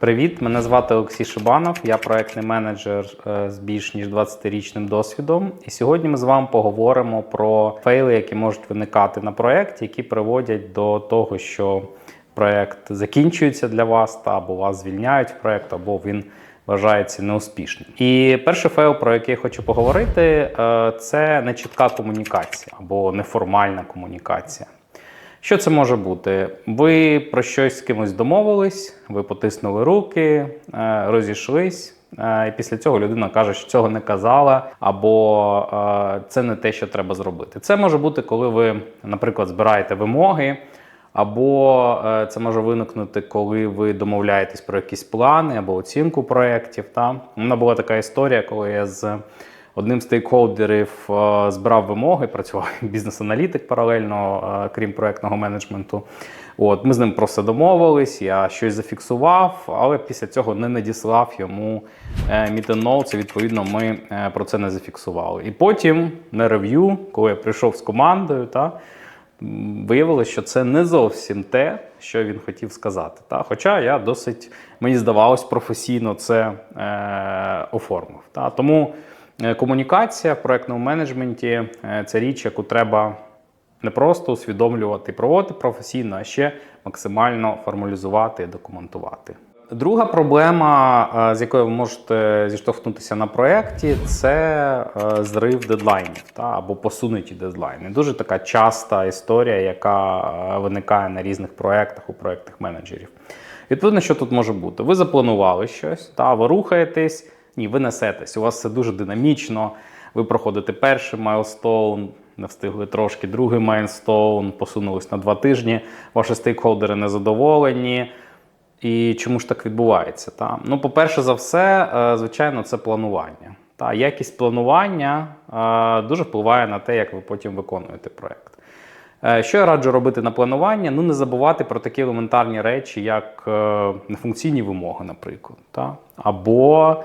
Привіт, мене звати Олексій Шибанов, я проектний менеджер е, з більш ніж 20-річним досвідом. І сьогодні ми з вами поговоримо про фейли, які можуть виникати на проєкті, які приводять до того, що проєкт закінчується для вас, та або вас звільняють в проєкт, або він вважається неуспішним. І перший фейл, про який я хочу поговорити, е, це нечітка комунікація або неформальна комунікація. Що це може бути? Ви про щось з кимось домовились, ви потиснули руки, е, розійшлись. е, І після цього людина каже, що цього не казала, або е, це не те, що треба зробити. Це може бути, коли ви, наприклад, збираєте вимоги, або це може виникнути, коли ви домовляєтесь про якісь плани або оцінку проєктів. Та? У мене була така історія, коли я з одним з стейкхолдерів е, збирав вимоги, працював бізнес-аналітик паралельно, е, крім проектного менеджменту. От, ми з ним просто домовились, я щось зафіксував, але після цього не надіслав йому meeting notes, і відповідно ми е, про це не зафіксували. І потім на рев'ю, коли я прийшов з командою, та, виявилося, що це не зовсім те, що він хотів сказати. Та? Хоча я досить, мені здавалось, професійно це е, оформив. Та? Тому е, комунікація в проектному менеджменті е, це річ, яку треба не просто усвідомлювати і проводити професійно, а ще максимально формалізувати і документувати. Друга проблема, е, з якою ви можете зіштовхнутися на проєкті, це е, зрив дедлайнів та, або посунуті дедлайни. Дуже така часта історія, яка е, виникає на різних проєктах у проєктних менеджерів. Відповідно, що тут може бути? Ви запланували щось, та, ви рухаєтесь, ні, ви несетесь. У вас все дуже динамічно. Ви проходите перший майлстоун, не встигли трошки, другий майлстоун, посунулись на два тижні. Ваші стейкхолдери незадоволені. І чому ж так відбувається? Та? Ну, по-перше, за все, е, звичайно, це планування. Та якість планування е, дуже впливає на те, як ви потім виконуєте проєкт. Е, Що я раджу робити на планування? Ну, не забувати про такі елементарні речі, як нефункційні вимоги, наприклад, та? або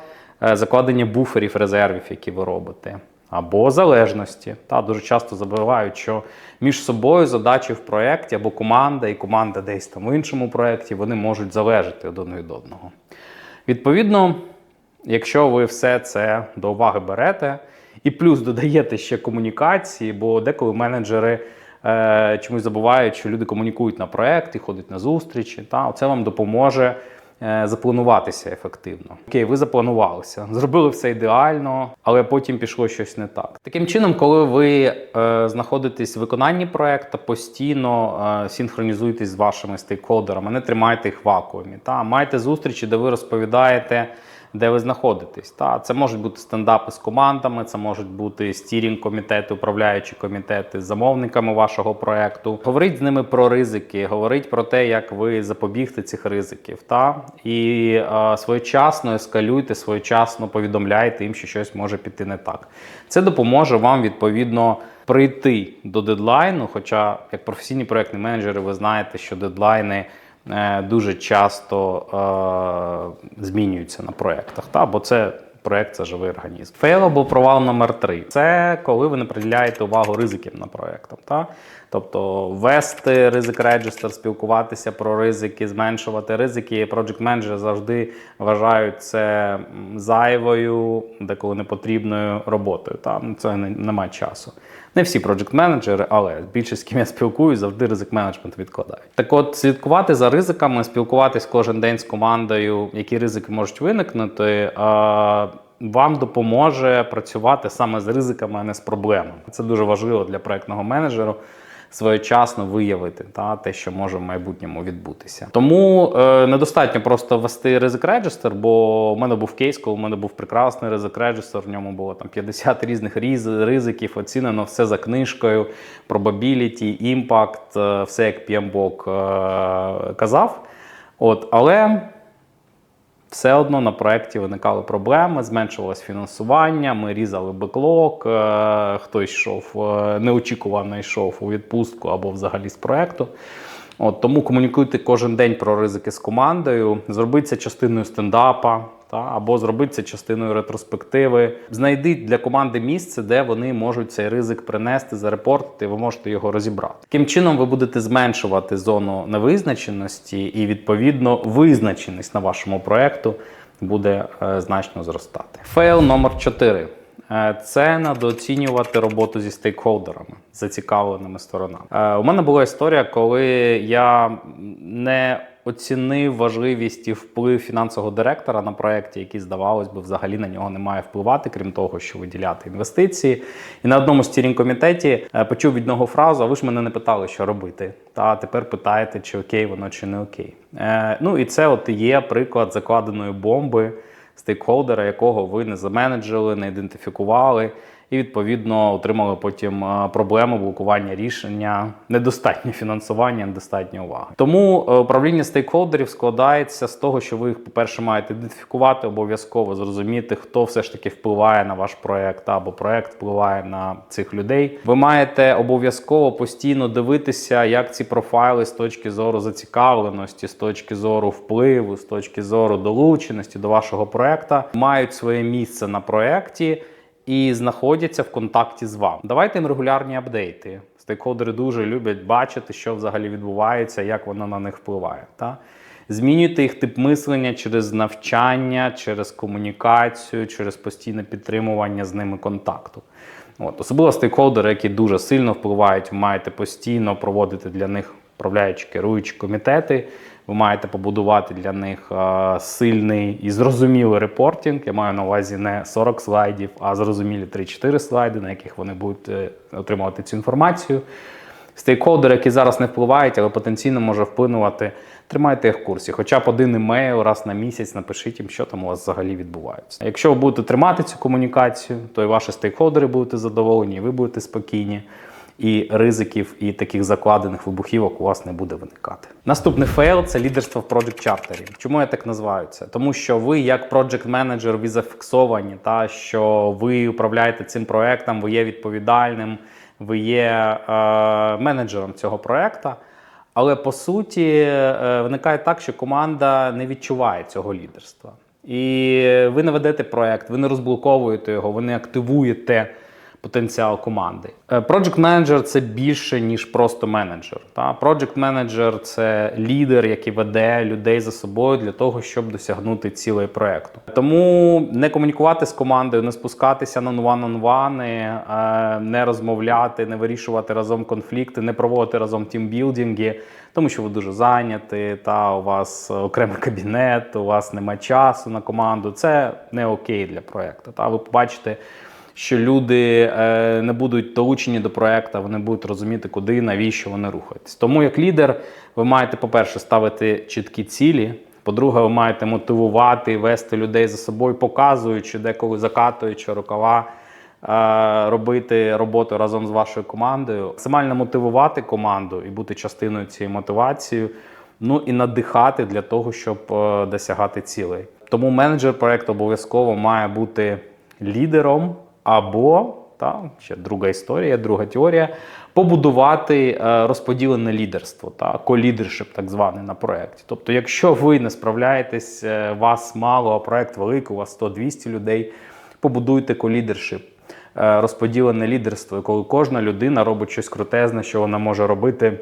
закладення буферів резервів, які ви робите, або залежності. Та? Дуже часто забувають, що між собою задачі в проєкті або команда і команда десь там в іншому проєкті вони можуть залежати один від одного. Відповідно, якщо ви все це до уваги берете, і плюс додаєте ще комунікації, бо деколи менеджери е, чомусь забувають, що люди комунікують на проєкти, ходять на зустрічі. Та це вам допоможе е, заплануватися ефективно. Окей, ви запланувалися, зробили все ідеально, але потім пішло щось не так. Таким чином, коли ви е, знаходитесь в виконанні проекту, постійно е, синхронізуйтесь з вашими стейкхолдерами, не тримайте їх в вакуумі. Та майте зустрічі, де ви розповідаєте де ви знаходитесь. Та це можуть бути стендапи з командами, це можуть бути стірінг комітети, управляючі комітети з замовниками вашого проекту. Говоріть з ними про ризики, говоріть про те, як ви запобігти цих ризиків. Та і е, своєчасно ескалюйте, своєчасно повідомляйте їм, що щось може піти не так. Це допоможе вам відповідно. Прийти до дедлайну, хоча як професійні проектні менеджери, ви знаєте, що дедлайни дуже часто е, змінюються на проєктах, та? бо це проєкт це живий організм. Фейл або провал номер три це коли ви не приділяєте увагу ризиків на проєктах. Та? Тобто вести ризик реджестер, спілкуватися про ризики, зменшувати ризики. Project менеджери завжди вважають це зайвою, деколи непотрібною роботою. Та? Ну, Це немає часу. Не всі project менеджери, але більшість з ким я спілкуюсь, завжди ризик менеджмент відкладають. Так от, слідкувати за ризиками, спілкуватись кожен день з командою, які ризики можуть виникнути. А... Вам допоможе працювати саме з ризиками, а не з проблемами. Це дуже важливо для проектного менеджеру своєчасно виявити та, те, що може в майбутньому відбутися. Тому е, недостатньо просто ввести ризик реджестер, бо в мене був кейс, коли в мене був прекрасний ризик реджестер, в ньому було там 50 різних різ- ризиків, оцінено все за книжкою, probability, impact, е, все як PMBOK е, казав. От, але все одно на проєкті виникали проблеми, зменшувалось фінансування, ми різали беклок, е, хтось йшов, е, неочікувано йшов у відпустку або взагалі з проєкту. От, тому комунікуйте кожен день про ризики з командою, зробіть частиною стендапа. Та, або зробити це частиною ретроспективи. Знайдіть для команди місце, де вони можуть цей ризик принести, зарепортити, ви можете його розібрати. Таким чином, ви будете зменшувати зону невизначеності і відповідно визначеність на вашому проекту буде е, значно зростати. Фейл номер 4. Е, Це недооцінювати роботу зі стейкхолдерами, зацікавленими сторонами. Е, У мене була історія, коли я не оцінив важливість і вплив фінансового директора на проєкті, який, здавалось би, взагалі на нього не має впливати, крім того, що виділяти інвестиції. І на одному стірінг комітеті е, почув від нього фразу: а ви ж мене не питали, що робити. Та тепер питаєте, чи окей воно, чи не окей. Е, Ну і це от є приклад закладеної бомби стейкхолдера, якого ви не заменеджили, не ідентифікували, і відповідно отримали потім проблему блокування рішення, недостатнє фінансування, недостатньо уваги. Тому е, управління стейкхолдерів складається з того, що ви їх, по-перше, маєте ідентифікувати обов'язково, зрозуміти, хто все ж таки впливає на ваш проект або проект впливає на цих людей. Ви маєте обов'язково постійно дивитися, як ці профайли з точки зору зацікавленості, з точки зору впливу, з точки зору долученості до вашого проекту мають своє місце на проекті і знаходяться в контакті з вами. Давайте їм регулярні апдейти. Стейкхолдери дуже люблять бачити, що взагалі відбувається, як воно на них впливає. Та? Змінюйте їх тип мислення через навчання, через комунікацію, через постійне підтримування з ними контакту. От. Особливо стейкхолдери, які дуже сильно впливають, маєте постійно проводити для них управляючі керуючі комітети. Ви маєте побудувати для них е, сильний і зрозумілий репортинг. Я маю на увазі не 40 слайдів, а зрозумілі 3-4 слайди, на яких вони будуть е, отримувати цю інформацію. Стейкхолдери, які зараз не впливають, але потенційно може вплинувати, тримайте їх в курсі. Хоча б один емейл раз на місяць напишіть їм, що там у вас взагалі відбувається. Якщо ви будете тримати цю комунікацію, то і ваші стейкхолдери будуть задоволені, і ви будете спокійні. І ризиків, і таких закладених вибухівок у вас не буде виникати. Наступний фейл це лідерство в Project Charter. Чому я так називаю це? Тому що ви, як Project Manager, ви зафіксовані, та що ви управляєте цим проектом, ви є відповідальним, ви є е, менеджером цього проекту. Але по суті е, виникає так, що команда не відчуває цього лідерства. І ви не ведете проект, ви не розблоковуєте його, ви не активуєте потенціал команди. Е, Project Manager – це більше, ніж просто менеджер. Та? Project Manager – це лідер, який веде людей за собою для того, щоб досягнути цілей проекту. Тому не комунікувати з командою, не спускатися на one-on-one, е, не розмовляти, не вирішувати разом конфлікти, не проводити разом тімбілдинги, тому що ви дуже зайняті, та у вас окремий кабінет, у вас немає часу на команду. Це не окей для проекту. Та ви побачите що люди е, не будуть долучені до проекту, вони будуть розуміти, куди, навіщо вони рухаються. Тому як лідер, ви маєте, по-перше, ставити чіткі цілі. По-друге, ви маєте мотивувати, вести людей за собою, показуючи, деколи закатуючи рукава, е, робити роботу разом з вашою командою, максимально мотивувати команду і бути частиною цієї мотивації, ну і надихати для того, щоб е, досягати цілей. Тому менеджер проекту обов'язково має бути лідером або та ще друга історія, друга теорія побудувати е, розподілене лідерство та колідершип, так званий на проєкті. Тобто, якщо ви не справляєтесь, е, вас мало, а проєкт великий, у вас 100-200 людей, побудуйте колідершип. е, Розподілене лідерство, коли кожна людина робить щось крутезне, що вона може робити,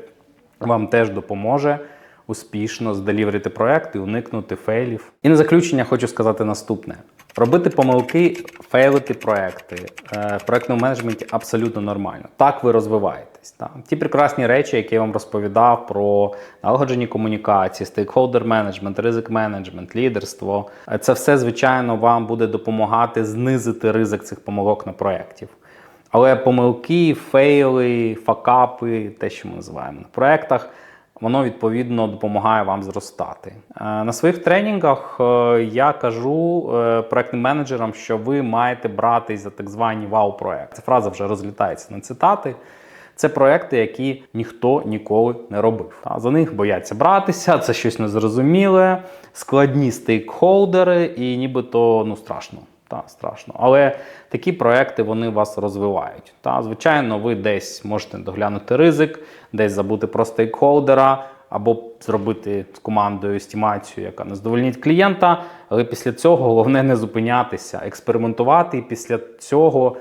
вам теж допоможе успішно зделіверити проект і уникнути фейлів. І на заключення хочу сказати наступне: робити помилки, фейлити проекти е, в проектному менеджменті абсолютно нормально. Так ви розвиваєтесь. Так? Ті прекрасні речі, які я вам розповідав про налагоджені комунікації, стейкхолдер менеджмент, ризик менеджмент, лідерство. е, Це все, звичайно, вам буде допомагати знизити ризик цих помилок на проєктів. Але помилки, фейли, факапи, те, що ми називаємо на проєктах, воно відповідно допомагає вам зростати. Е, На своїх тренінгах е, я кажу е, проектним менеджерам, що ви маєте братись за так звані вау-проекти. Ця фраза вже розлітається на цитати. Це проекти, які ніхто ніколи не робив. Та, За них бояться братися, це щось незрозуміле, складні стейкхолдери, і нібито ну страшно. Та, страшно. Але такі проекти вони вас розвивають. Та, звичайно, ви десь можете доглянути ризик, десь забути про стейкхолдера, або зробити з командою стімацію, яка не задовольнить клієнта. Але після цього головне не зупинятися, експериментувати і після цього.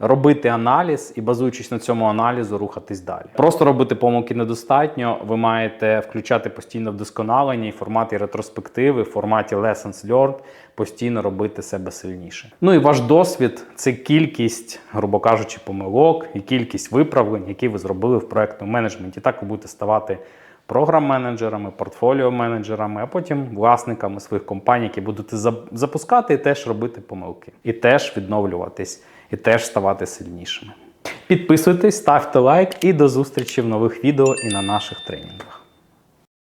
Робити аналіз і, базуючись на цьому аналізу, рухатись далі. Просто робити помилки недостатньо. Ви маєте включати постійно вдосконалення і форматі ретроспективи, в форматі lessons learned, постійно робити себе сильніше. Ну і ваш досвід це кількість, грубо кажучи, помилок і кількість виправлень, які ви зробили в проектному менеджменті. Так ви будете ставати програм-менеджерами, портфоліо-менеджерами, а потім власниками своїх компаній, які будете запускати і теж робити помилки, і теж відновлюватись, і теж ставати сильнішими. Підписуйтесь, ставте лайк і до зустрічі в нових відео і на наших тренінгах.